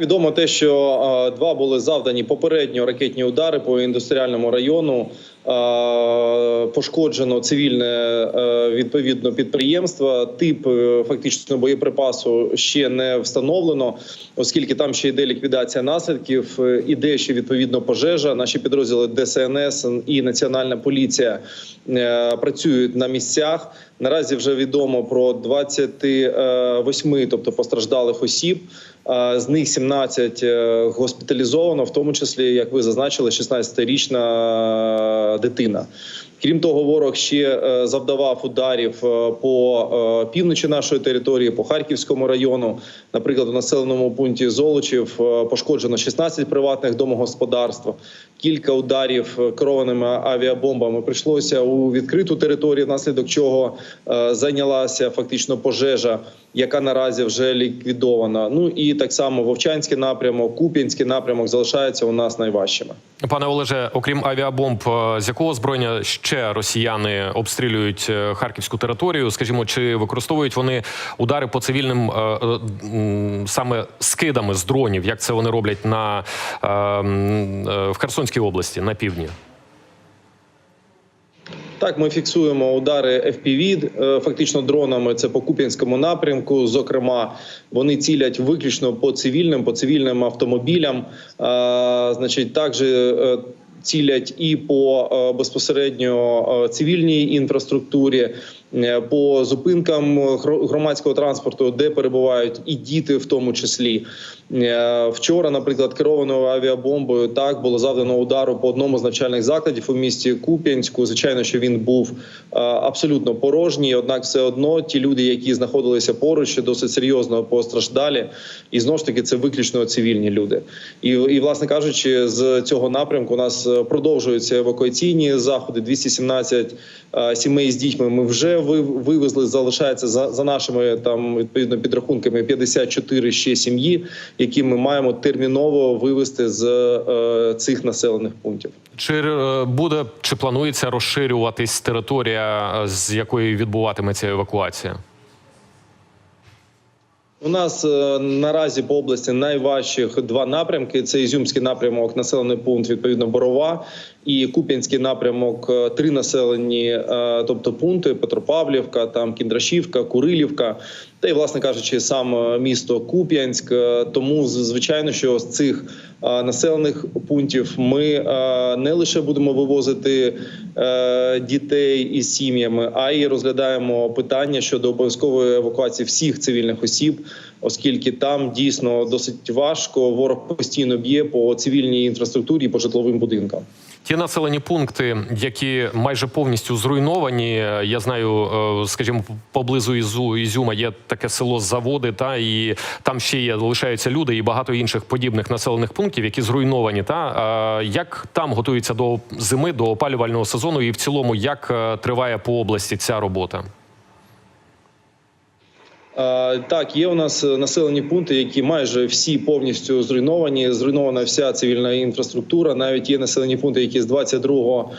Відомо те, що два були завдані попередньо ракетні удари по індустріальному району. Пошкоджено цивільне е, відповідно підприємство. Тип е, фактично боєприпасу ще не встановлено, оскільки там ще йде ліквідація наслідків. е, Іде ще відповідно пожежа. Наші підрозділи ДСНС і Національна поліція працюють на місцях. Наразі вже відомо про 28, тобто постраждалих осіб. З них 17 е, госпіталізовано, в тому числі, як ви зазначили, 16-річна дитина. Крім того, ворог ще е, завдавав ударів е, по е, півночі нашої території, по Харківському району. Наприклад, у населеному пункті Золочів пошкоджено 16 приватних домогосподарств. Кілька ударів керованими авіабомбами прийшлося у відкриту територію, внаслідок чого зайнялася фактично пожежа, яка наразі вже ліквідована. Ну і так само Вовчанський напрямок, Куп'янський напрямок залишаються у нас найважчими. Пане Олеже, окрім авіабомб, з якого зброєння ще росіяни обстрілюють е, харківську територію? Скажімо, чи використовують вони удари по цивільним е, е, саме скидами з дронів? Як це вони роблять на в Херсонській області на півдні? Так, ми фіксуємо удари FPV, фактично дронами. Це по Куп'янському напрямку. Зокрема, вони цілять виключно по цивільним, по цивільним автомобілям. Значить, також цілять і по е, безпосередньо е, цивільній інфраструктурі. е, По зупинкам гро- громадського транспорту, де перебувають і діти, в тому числі вчора, наприклад, керованою авіабомбою так було завдано удару по одному з навчальних закладів у місті Куп'янську. Звичайно, що він був е, абсолютно порожній однак, все одно ті люди, які знаходилися поруч, досить серйозно постраждалі, і знову ж таки це виключно цивільні люди. І, і власне кажучи, з цього напрямку у нас е, продовжуються евакуаційні заходи. 217 е, сімей з дітьми ми вже ви- вивезли. Залишається за, за нашими там відповідно підрахунками 54 ще сім'ї, які ми маємо терміново вивести з е, цих населених пунктів. Чи е, буде чи планується розширюватись територія, е, з якої відбуватиметься евакуація? У нас е, наразі по області найважчих два напрямки: це Ізюмський напрямок, населений пункт відповідно Борова, і Куп'янський напрямок. е, Три населені, е, тобто пункти: Петропавлівка, там Кіндрашівка, Курилівка. Та й, власне кажучи, сам місто Куп'янськ. Тому звичайно, що з цих населених пунктів ми не лише будемо вивозити дітей із сім'ями, а й розглядаємо питання щодо обов'язкової евакуації всіх цивільних осіб, оскільки там дійсно досить важко. Ворог постійно б'є по цивільній інфраструктурі, по житловим будинкам. Ті населені пункти, які майже повністю зруйновані. е, Я знаю, е, скажімо, поблизу Ізу Ізюма є таке село Заводи, та і там ще є лишаються люди і багато інших подібних населених пунктів, які зруйновані. Та як там готуються до зими, до опалювального сезону, і в цілому як е, триває по області ця робота? Так, є у нас е, населені пункти, які майже всі повністю зруйновані. Зруйнована вся цивільна інфраструктура. Навіть є населені пункти, які з 22-го, е,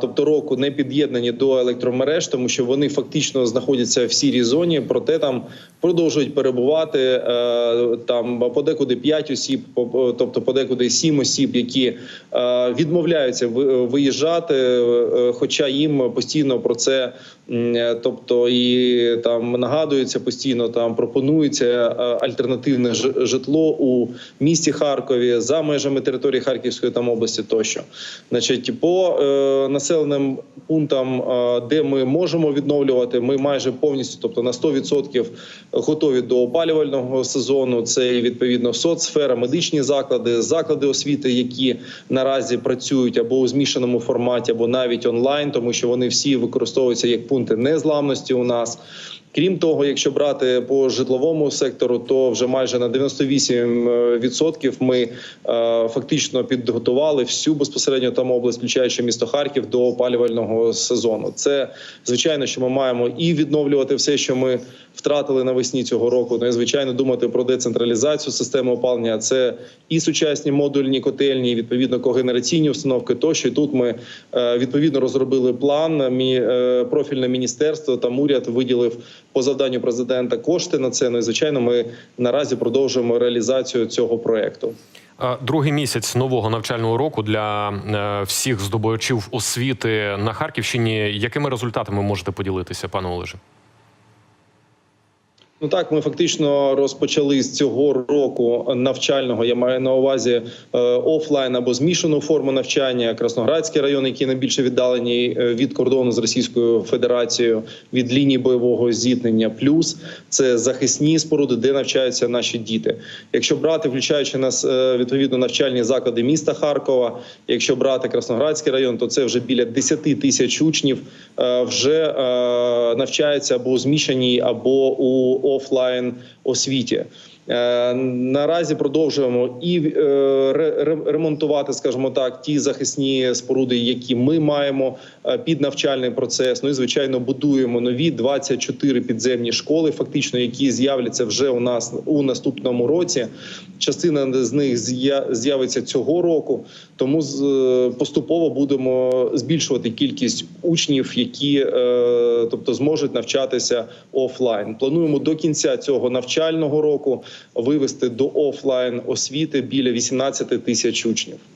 тобто року, не під'єднані до електромереж, тому що вони фактично знаходяться в сірій зоні. Проте там продовжують перебувати е, там подекуди 5 осіб, тобто подекуди 7 осіб, які е, відмовляються виїжджати, е, хоча їм постійно про це, тобто і там нагадується постійно, там пропонується альтернативне житло у місті Харкові за межами території Харківської там області тощо. Значить, по населеним пунктам, де ми можемо відновлювати, ми майже повністю, тобто на 100% готові до опалювального сезону. Це відповідно соцсфера, медичні заклади, заклади освіти, які наразі працюють або у змішаному форматі, або навіть онлайн, тому що вони всі використовуються як пункти незламності у нас. Крім того, якщо брати по житловому сектору, то вже майже на 98% ми е, фактично підготували всю безпосередньо там область, включаючи місто Харків, до опалювального сезону. Це звичайно, що ми маємо і відновлювати все, що ми втратили навесні цього року. Ну і звичайно думати про децентралізацію системи опалення. Це і сучасні модульні котельні, і відповідно когенераційні установки. Тощо І тут ми е, відповідно розробили план. Мі е, профільне міністерство там уряд виділив по завданню президента кошти на це. Ну і звичайно, ми наразі продовжуємо реалізацію цього проекту. Другий місяць нового навчального року для е, всіх здобувачів освіти на Харківщині. Якими результатами можете поділитися, пане Олеже? Ну так, ми фактично розпочали з цього року навчального. Я маю на увазі е, офлайн або змішану форму навчання. Красноградський район, який найбільше віддалені е, від кордону з Російською Федерацією, від лінії бойового зіткнення. Плюс це захисні споруди, де навчаються наші діти. Якщо брати, включаючи нас е, відповідно навчальні заклади міста Харкова, якщо брати Красноградський район, то це вже біля 10 тисяч учнів вже навчаються або у змішаній, або у офлайн освіті. Е, Наразі продовжуємо і е, ре- ре- ремонтувати, скажімо так, ті захисні споруди, які ми маємо е, під навчальний процес. Ну і звичайно, будуємо нові 24 підземні школи, фактично, які з'являться вже у нас у наступному році. Частина з них з'я- з'явиться цього року. Тому поступово будемо збільшувати кількість учнів, які тобто зможуть навчатися офлайн. Плануємо до кінця цього навчального року вивести до офлайн освіти біля 18 тисяч учнів.